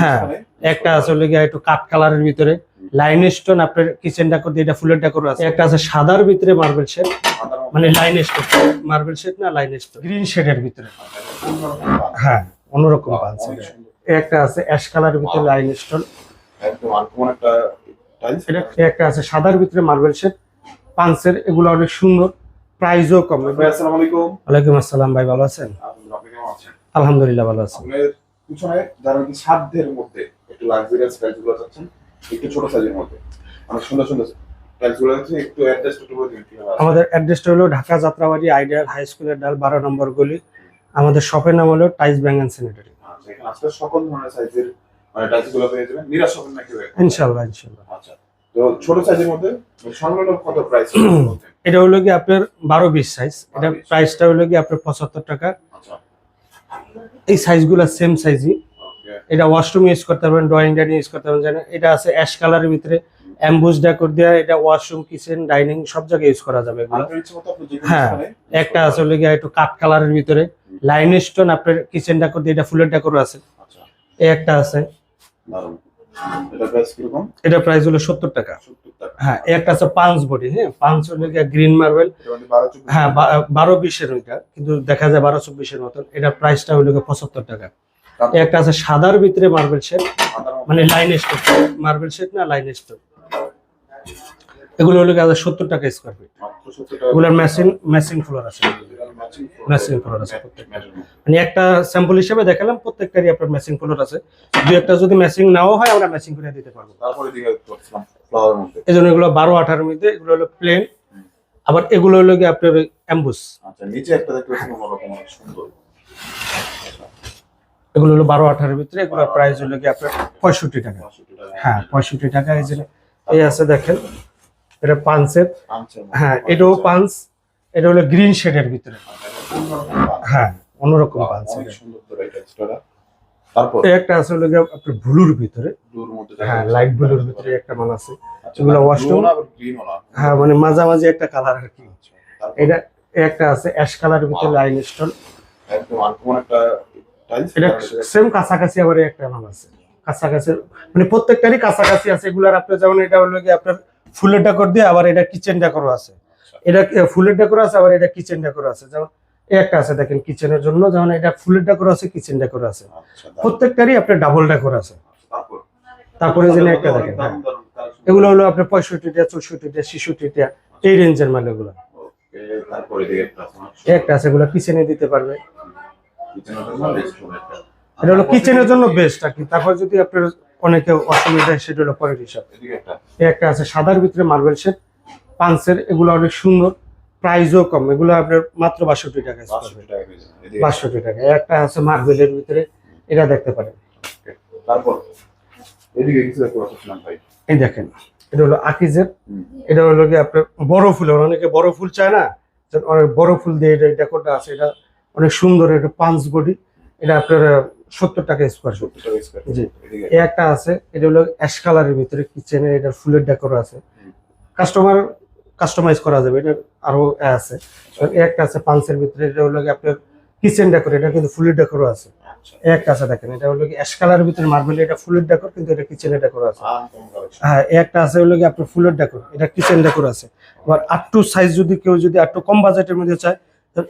হ্যাঁ একটা আছে হলো গিয়ে একটু কাঠ কালারের ভিতরে লাইন স্টোন আপনার কিচেন ডেকোর দিয়ে এটা ফুলের ডেকোর আছে। একটা আছে সাদার ভিতরে মার্বেল শেড মানে লাইন স্টোন মার্বেল শেড না লাইন স্টোন। গ্রিন শেডের ভিতরে। হ্যাঁ অন্যরকম একটা আছে অ্যাশ কালারের ভিতরে লাইন স্টোন। একটা এটা একটা আছে সাদার ভিতরে মার্বেল শেড পাঁচের এগুলো অনেক সুন্দর প্রাইসও কম। আসসালামু আলাইকুম। ওয়ালাইকুম আসসালাম ভাই ভালো আছেন? আছেন? আলহামদুলিল্লাহ ভালো আছি। আপনার পিছনে যারা কি সাধ্যের মধ্যে একটু লাক্সারিয়াস টাইলসগুলো চাচ্ছেন একটু ছোট সাইজের মধ্যে। অনেক সুন্দর সুন্দর আমাদের অ্যাড্রেসটা হলো ঢাকা যাত্রাবাড়ি আইডিয়াল হাই স্কুলের ডাল বারো নম্বর গলি। আমাদের শপের নাম হলো টাইস ব্যাঙ্ক অ্যান্ড স্যানিটারি আচ্ছা সকল ধরনের সাইজের মানে টাইলসগুলো পেয়ে যাবেন। নিরাশ হবেন না কেউ ইনশাল্লাহ ইনশাল্লাহ আচ্ছা তো ছোট সাইজের মধ্যে সর্বনিম্ন কত প্রাইস এটা হলো কি আপনার বারো বিশ সাইজ এটা 12 প্রাইসটা হলো কি আপনার পঁচাত্তর টাকা। এই সাইজগুলো সেম সাইজই এটা ওয়াশরুম ইউজ করতে পারবেন ড্রয়িং ডাইনিং ইউজ করতে পারবেন এটা আছে অ্যাশ কালারের ভিতরে অ্যাম্বুস ডেকোর দেওয়া এটা ওয়াশরুম কিচেন ডাইনিং সব জায়গায় ইউজ করা যাবে এগুলো। হ্যাঁ, একটা আছে হলো গিয়ে একটু কাঠ কালারের ভিতরে। লাইন স্টোন আপনার কিচেন ডেকোর দিয়ে এটা ফুলের ডেকোর আছে। আচ্ছা। এই একটা আছে। এটা প্রাইস কীরকম? এটা প্রাইস হলো সত্তর টাকা। হ্যাঁ একটা আছে পাঁচ বডি হ্যাঁ? পাঁচ হলো গ্রিন মার্বেল। এটা মানে হ্যাঁ বারো বিশের ওইটা কিন্তু দেখা যায় বারো চব্বিশের মতন। এটার প্রাইসটা হলো পঁচাত্তর টাকা। একটা আছে সাদার ভিতরে মার্বেল শেড মানে লাইন স্টোন মার্বেল শেড না লাইন স্টোন এগুলো হলো সত্তর টাকা স্কোয়ার ফিট এগুলোর ম্যাচিং ম্যাচিং ফ্লোর আছে। ম্যাচিং ফ্লোর আছে মানে একটা স্যাম্পল হিসেবে দেখালাম প্রত্যেকটারই আপনার ম্যাচিং ফ্লোর আছে। দু একটা যদি ম্যাচিং নাও হয় আমরা ম্যাচিং করে দিতে পারব। এই জন্য এগুলো বারো আঠার মধ্যে এগুলো হলো প্লেন আবার এগুলো হলো গিয়ে আপনার অ্যাম্বুস আচ্ছা নিচে একটা দেখতে সুন্দর। এগুলো হলো বারো আঠারোর ভিতরে এগুলোর প্রাইস হলো গিয়ে আপনার পঁয়ষট্টি টাকা। হ্যাঁ পঁয়ষট্টি টাকা এই যে এই আছে দেখেন। এটা পাঞ্চের হ্যাঁ এটাও পাঞ্চ এটা হলো গ্রিন শেডের ভিতরে। হ্যাঁ অন্যরকম পাঞ্চ তারপর? একটা আছে হলো আপনার ব্লুর ভিতরে। হ্যাঁ লাইট ব্লুর ভিতরে একটা মাল আছে। আচ্ছা। হ্যাঁ মানে মাঝামাঝি একটা কালার আর কি। আচ্ছা, এটা একটা আছে অ্যাশ কালারের ভিতরে লাইন স্টোন একদম uncommon একটা এটা সেম কাছাকাছি আবার একটা মাল আছে। কাছাকাছি মানে প্রত্যেকটারই কাছাকাছি আছে। এগুলার আপনার যেমন এটা হলো কি আপনার ফুলের ডেকোর দিয়ে আবার এটা কিচেন ডেকোরও আছে। এটা ফুলের ডেকোর আছে আবার এটা কিচেন ডেকোর আছে। যেমন একটা আছে দেখেন কিচেনের জন্য। যেমন এটা ফুলের ডেকোর আছে কিচেন ডেকোর আছে। আচ্ছা, প্রত্যেকটারই আপনার ডাবল ডেকোর আছে। তারপরে? যে একটা দেখেন। এগুলো হলো আপনার পঁয়ষট্টিটা চৌষট্টিটা ছেষট্টিটা এই রেঞ্জের মাল এগুলো। একটা আছে, এগুলো কিচেনে দিতে পারবে। এটা হলো কিচেনের জন্য বেস্ট আর কি। তারপর যদি আপনার অনেকে অসুবিধা সেটা হলো পরের হিসাব। একটা। একটা আছে সাদার ভিতরে মার্বেল শেড পাঁচের এগুলো অনেক সুন্দর প্রাইসও কম। এগুলো আপনার মাত্র বাষট্টি টাকা বাষট্টি টাকা একটা আছে মার্বেলের ভিতরে এটা দেখতে পারেন। তারপর? এদিকে কিছু ভাই। এই দেখেন এটা হলো আকিজের। এটা হলো কি আপনার বড় ফুল। অনেকে বড় ফুল চায় না অনেক বড় ফুল দিয়ে এটা ডেকোরটা আছে। এটা অনেক সুন্দর এটা পাঁচ বডি। এটা আপনার সত্তর টাকা স্কোয়ার সত্তর টাকা জি। একটা আছে এটা হলো অ্যাশ কালারের ভিতরে কিচেনে এটা ফুলের ডেকোর আছে। কাস্টমার কাস্টমাইজ করা যাবে এটা আরও আছে। একটা আছে পাঁচের ভিতরে এটা হলো কি আপনার কিচেন ডেকোর এটা কিন্তু ফুলের ডেকোর আছে। আচ্ছা। একটা আছে দেখেন এটা হলো কি অ্যাশ কালারের ভিতরে মার্বেল এটা ফুলের ডেকোর কিন্তু এটা কিচেনের ডেকোর আছে। হ্যাঁ একটা আছে হলো কি আপনার ফুলের ডেকোর এটা কিচেন ডেকোর আছে। আবার আটটু সাইজ যদি কেউ যদি আটটু কম বাজেটের মধ্যে চায়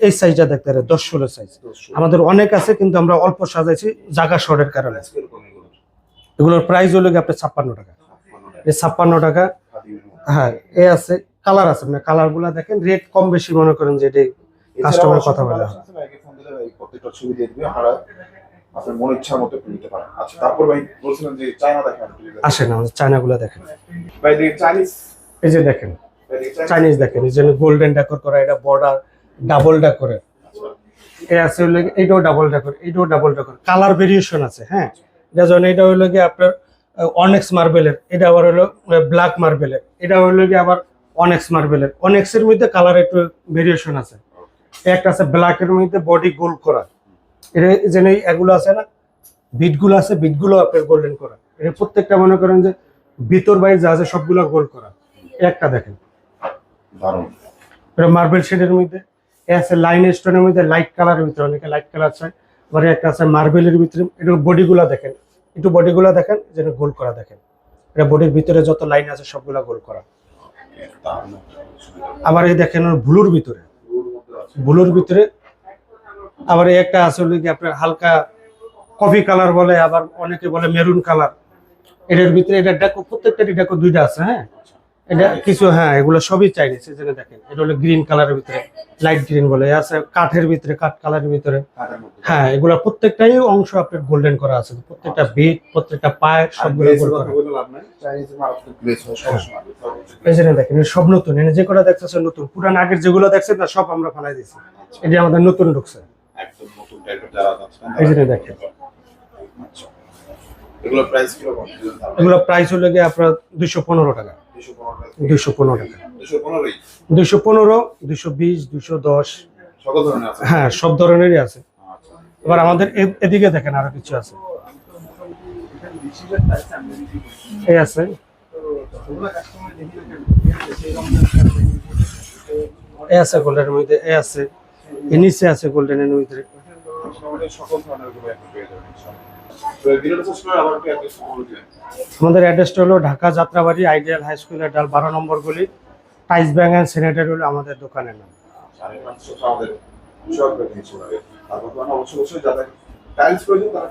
এই সাইজটা দেখতে পারে দশ ষোলো সাইজ। আমাদের অনেক আছে কিন্তু আমরা অল্প সাজাইছি জায়গা শর্টের কারণে? এগুলোর প্রাইস হলো কি আপনার ছাপ্পান্ন টাকা। এই ছাপ্পান্ন টাকা হ্যাঁ এ আছে। কালার আছে মানে কালারগুলা দেখেন রেট কম বেশি মনে করেন যে এছাড়াও কাস্টমার কথা বলে। আপনারা মন মতো নিতে পারেন। আচ্ছা তারপর ভাই বলছিলেন যে চায়না দেখেন আসে না আমাদের চায়না গুলা দেখেন। ভাই দেখি চাইনিজ এই যে দেখেন চাইনিজ দেখেন এই যে গোল্ডেন ডেকোর করা এটা বর্ডার ডাবল ডেকোরে এ আছে হলো এইটাও ডাবল ডেকোর এইটাও ডাবল ডেকোর কালার ভেরিয়েশন আছে হ্যাঁ। এটা এটা হলো গিয়ে আপনার অনেক্স মার্বেলের এটা আবার হলো ব্ল্যাক মার্বেলের এটা হলো গিয়ে আবার অনেক্স মার্বেলের অনেক্সের মধ্যে কালার একটু ভেরিয়েশন আছে। একটা আছে ব্ল্যাকের মধ্যে বডি গোল করা। এটা যেন এগুলো আছে না বিটগুলো আছে বিটগুলো আপনার গোল্ডেন করা। এটা প্রত্যেকটা মনে করেন যে ভিতর বাইরে যা আছে সবগুলো গোল করা। একটা দেখেন। এটা মার্বেল শেডের মধ্যে। এ আছে লাইন স্টোনের মধ্যে লাইট কালারের ভিতরে অনেকে লাইট কালার চায়। আবার একটা আছে মার্বেলের ভিতরে। এটা বডিগুলো দেখেন। একটু বডিগুলো দেখেন যেন গোল করা দেখেন। এটা বডির ভিতরে যত লাইন আছে সবগুলা গোল করা। আবার এই দেখেন ব্লুর ভিতরে। ব্লুর ভিতরে আবার একটা আছে কি আপনার হালকা কফি কালার বলে আবার অনেকে বলে মেরুন কালার এটার ভিতরে এটা ডেকো প্রত্যেকটা ডেকো দুইটা আছে হ্যাঁ? এটা কিছু হ্যাঁ এগুলো সবই চাইনিজ এখানে দেখেন এটা হলো গ্রিন কালারের ভিতরে লাইট গ্রিন বলে। আছে কাঠের ভিতরে কাঠ কালারের ভিতরে। হ্যাঁ এগুলো প্রত্যেকটাই অংশ আপনার গোল্ডেন করা আছে প্রত্যেকটা বিট প্রত্যেকটা পায়ে আর সবগুলো করা। যে দেখেন সব নতুন। এনে যে কটা দেখতেছেন নতুন। পুরান আগের যেগুলো দেখছেন না সব আমরা ফেলাই দিচ্ছি এটা আমাদের নতুন ঢুকছে। একদম নতুন টাইপের যারা যাচ্ছেন, এই যে তারা- দেখেন। এগুলোর প্রাইস কীরকম এগুলো প্রাইস হলো গিয়ে আপনার দুইশো পনেরো টাকা। দুশো পনেরো দুইশো পনেরো টাকা। দুশো পনেরোই? দুইশো পনেরো দুইশো বিশ দুইশো দশ। সকল ধরনের আছে? হ্যাঁ সব ধরনেরই আছে। আচ্ছা। এবার আমাদের এদিকে দেখেন আরও কিছু আছে। এই আছে। এ আছে গোল্ডেনের মধ্যে, এ আছে। নিচে আছে গোল্ডেনের মধ্যে। আমাদের অ্যাড্রেসটা হলো ঢাকা যাত্রাবাড়ি আইডিয়াল হাই স্কুলের ডাল বারো নম্বর গলি টাইস ব্যাংক অ্যান্ড স্যানিটারি হলো আমাদের দোকানের নাম। টাইলস প্রয়োজন তারা